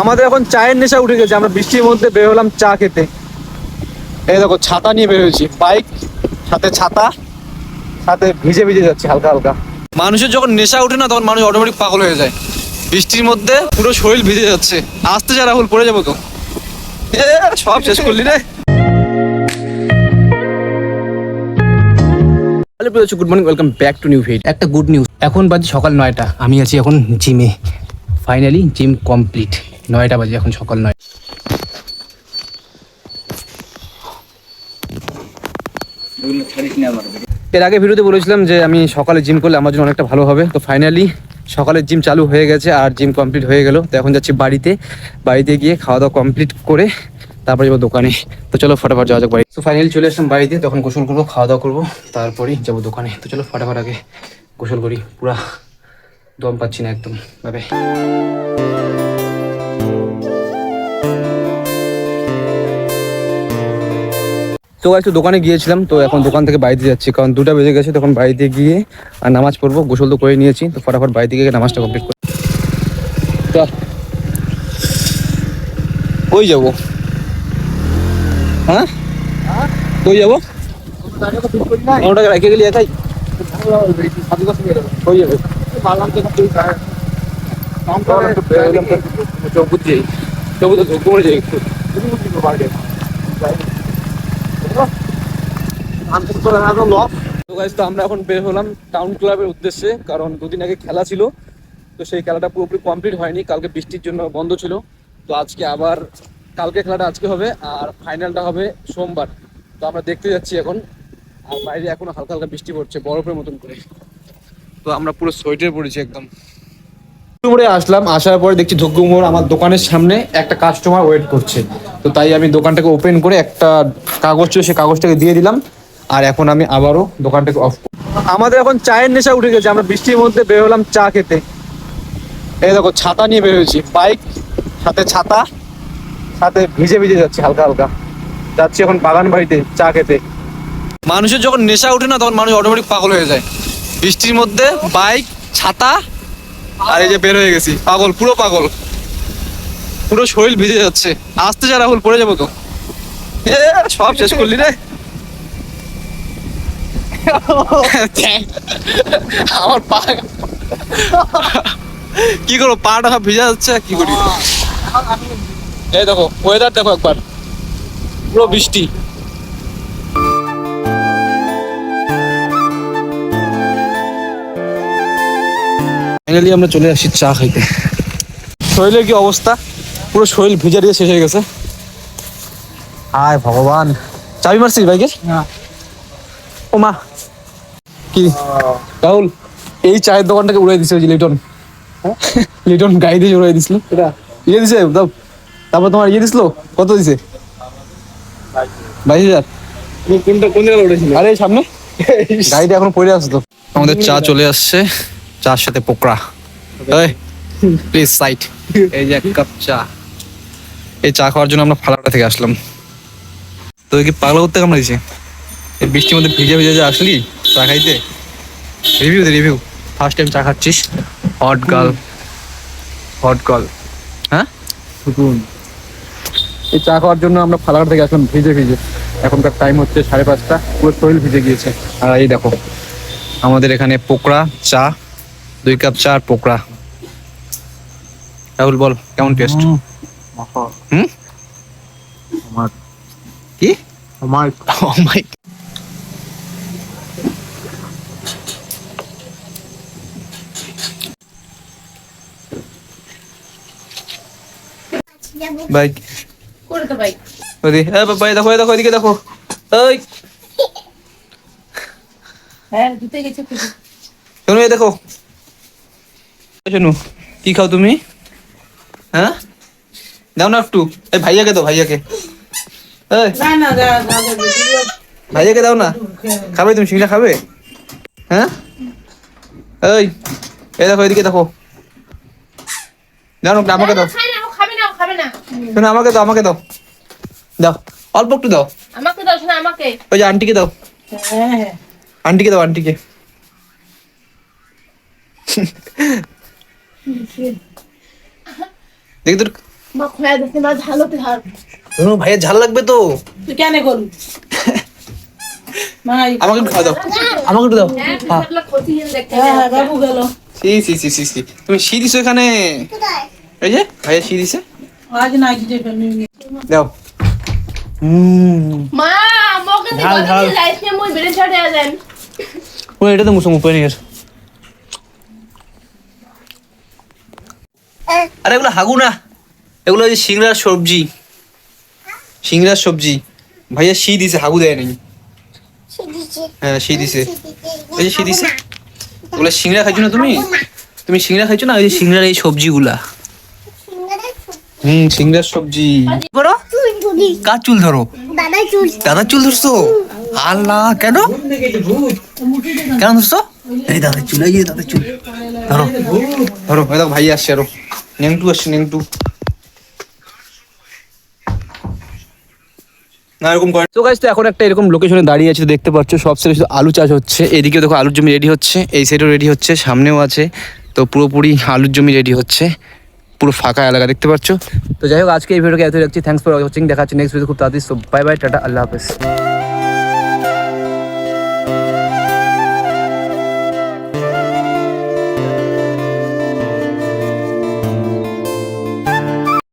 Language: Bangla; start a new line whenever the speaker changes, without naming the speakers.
আমাদের এখন চায়ের নেশা উঠে গেছে, আমরা বৃষ্টির মধ্যে বের হলাম চা খেতে। এই দেখো, ছাতা নিয়ে বের হয়েছি। বাইক, সাথে ছাতা, সাথে ভিজে ভিজে যাচ্ছে, হালকা হালকা। মানুষের যখন নেশা উঠে না, তখন মানুষ অটোমেটিক পাগল হয়ে যায়। বৃষ্টির মধ্যে পুরো শরীর ভিজে যাচ্ছে। আসতে যা, রাহুল, পড়ে যাব তো। সব শেষ করলি রে। Good morning welcome back to new video একটা গুড নিউজ এখন বাজে সকাল নয়টা, আমি আছি এখন জিমে ফাইনালি জিম কমপ্লিট নয়টা বাজে এখন সকাল নয়। এর আগে ভিডিওতে বলেছিলাম যে আমি সকালে জিম করলে আমার জন্য অনেকটা ভালো হবে। তো ফাইনালি সকালের জিম চালু হয়ে গেছে আর জিম কমপ্লিট হয়ে গেল। তো এখন যাচ্ছি বাড়িতে। বাড়িতে গিয়ে খাওয়া দাওয়া কমপ্লিট করে তারপরে যাব দোকানে। তো চলো ফটাফট যাওয়া যাক বাড়ি। তো ফাইনালি চলে আসলাম বাড়িতে। তখন গোসল করব খাওয়া দাওয়া করব তারপরেই যাব দোকানে। তো চলো ফটাফট আগে গোসল করি। পুরা দম পাচ্ছি না একদম। ভাবে তো একটু দোকানে গিয়েছিলাম, তো এখন দোকান থেকে বাড়িতে যাচ্ছি, কারণ দুটা বেজে গেছে, তখন বাড়িতে গিয়ে আর নামাজ পড়ব, গোসল তো করে নিয়েছি, তো ফটাফট বাড়িতে গিয়ে নামাজটা কমপ্লিট করি। কই যাব? হ্যাঁ? কই যাব? রেখে গেলি, একাই? কই যাবে? চৌকুত যাই। তো আমরা এখন বের হলাম টাউন ক্লাবের উদ্দেশ্যে, কারণ দুদিন আগে খেলা ছিল। তো সেই খেলাটা পুরোপুরি কমপ্লিট হয়নি, কালকে বৃষ্টির জন্য বন্ধ ছিল। তো আজকে আবার, কালকে খেলাটা আজকে হবে, আর ফাইনালটা হবে সোমবার। তো আমরা দেখতে যাচ্ছি এখন, আর বাইরে এখনও হালকা হালকা বৃষ্টি পড়ছে, বরফের মতন করে। তো আমরা পুরো সোয়েটার পরেছি একদম। মোড়ে আসলাম, আসার পরে দেখছি ধুগ্গু মোড় আমার দোকানের সামনে একটা কাস্টমার ওয়েট করছে। তো তাই আমি দোকানটাকে ওপেন করে একটা কাগজ ছিল, সেই কাগজটাকে দিয়ে দিলাম। আর এখন আমি আবারও দোকানটাকে অফ আমাদের এখন চায়ের নেশা উঠে গেছে, আমরা বৃষ্টির মধ্যে বের হলাম চা খেতে। এই দেখো, ছাতা নিয়ে বের হয়েছি। বাইক, সাথে ছাতা, সাথে ভিজে ভিজে যাচ্ছে, হালকা হালকা। যাচ্ছি এখন বাগান বাড়িতে চা খেতে। মানুষের যখন নেশা উঠে না, তখন মানুষ অটোমেটিক পাগল হয়ে যায়। বৃষ্টির মধ্যে বাইক, ছাতা, আর এই যে বের হয়ে গেছি। পাগল, পুরো পাগল। পুরো শরীর ভিজে যাচ্ছে। আসতে যা, রাহুল, পড়ে যাব তো। সব শেষ করলি রে। আমার পা কি করব পাটা সব ভিজে যাচ্ছে কি করি? এই দেখো ওয়েদার দেখো একবার। পুরো বৃষ্টি। ফাইনালি আমরা চলে আসি চা খাইতে। শরীরের কি অবস্থা? পুরো শরীর ভিজা দিয়ে শেষ হয়ে গেছে। হায় ভগবান। চাবি মারছিস বাইকে ও মা কি? রাহুল এই চায়ের দোকানটাকে উড়াই দিছে ওই যে লিটন। লিটন গাড়ি দিয়ে উড়াই দিছিল। ইয়ে দিছে তারপর তোমার ইয়ে দিছিল? কত দিছে? বাইশ হাজার।
কোনটা কোন জায়গায় উঠেছিল
আরে সামনে। গাড়িটা এখন পড়ে আছে তো। আমাদের চা চলে আসছে। চার সাথে পোকড়া প্লিজ সাইট এই যে এক কাপ চা। এই চা খাওয়ার জন্য আমরা ফালাটা থেকে আসলাম। তো কি পাগলা করতে কামড়া দিছে এই বৃষ্টির মধ্যে ভিজে ভিজে যে আসলি? চা খাইতে? রিভিউ দে রিভিউ ফার্স্ট টাইম চা খাচ্ছিস? হট গার্ল হট গার্ল হ্যাঁ?
সুকুন
এই চা খাওয়ার জন্য আমরা ফালাকাট থেকে আসলাম ভিজে ভিজে। এখনকার টাইম হচ্ছে সাড়ে পাঁচটা। পুরো শরীর ভিজে গিয়েছে। আর এই দেখো আমাদের এখানে পোকড়া চা দুই কাপ চা আর পোকড়া রাহুল বল কেমন টেস্ট হুম?
আমার।
কি?
আমার।
Oh my দেখো এই দেখো এদিকে দেখো। এই!
হ্যাঁ ধুতে গেছে খুশি
শোনো দেখো। শোনো কি খাও তুমি? হ্যাঁ? দাও না একটু। এই ভাইয়াকে দাও ভাইয়াকে। ভাইয়াকে দাও না। খাবে তুমি সিঙ্গড়া খাবে? হ্যাঁ? এই! এই দেখো এদিকে দেখো। দাও না আমাকে দাও।
না। না না
শোনো আমাকে দাও আমাকে দাও। দাও অল্প একটু দাও।
আমাকে দাও শোনা আমাকে।
ওই যে আন্টিকে দাও।
হ্যাঁ। হ্যাঁ
আন্টিকে দাও আন্টিকে। দেখি তোর
মা খোয়া দেখতে মা ঝালো তে হার
শোনো ভাইয়ের ঝাল লাগবে তো।
তুই কেন করবি
আমাকে একটু খাওয়া দাও। আমাকে একটু দাও। হ্যাঁ
হ্যাঁ। হ্যাঁ বাবু গেল।
সি সি সি সি সি। তুমি শি দিছো এখানে। এই যে ভাইয়া শি দিছে।
আজ না গিয়ে ফেলবি
দাও।
মা মোকে দি
ঝাল, ঝাল।
কথা লাইফ নিয়ে মুই বেড়ে ছড়ে আছেন
ও এটা তো মুসুম উপরে নিয়ে আরে এগুলো হাগু না। এগুলো যে সিংড়ার সবজি। সিংড়ার সবজি। ভাইয়া শি দিছে হাগু দেয় নাই হ্যাঁ শি দিছে। এই যে শি দিছে। ওগুলো সিংড়া খাইছো না তুমি? তুমি সিংড়া খাইছো না? ওই যে সিংড়ার এই সবজিগুলা। হুম সিংড়ার সবজি। করো কার চুল ধরো?
দাদাই চুল।
দাদার চুল ধরছো? আল্লাহ কেন? কেন ধরছো? এই দাদার চুল এই দাদার চুল। ধরো। ধরো এই ভাই আসছে আরও। নেংটু আসছে নেংটু। না এরকম করে তো গাইস তো এখন একটা এরকম লোকেশনে দাঁড়িয়ে আছে দেখতে পাচ্ছ সব সাইডে শুধু আলু চাষ হচ্ছে। এদিকে দেখো আলুর জমি রেডি হচ্ছে এই সাইডেও রেডি হচ্ছে সামনেও আছে। তো পুরোপুরি আলুর জমি রেডি হচ্ছে। পুরো ফাঁকা এলাকা দেখতে পাচ্ছ। তো যাই হোক, আজকে এই ভিডিওকে এত রাখছি। থ্যাংকস ফর ওয়াচিং দেখা হচ্ছে নেক্সট ভিডিও খুব তাড়াতাড়ি। সো বাই বাই টাটা, আল্লাহ হাফেজ।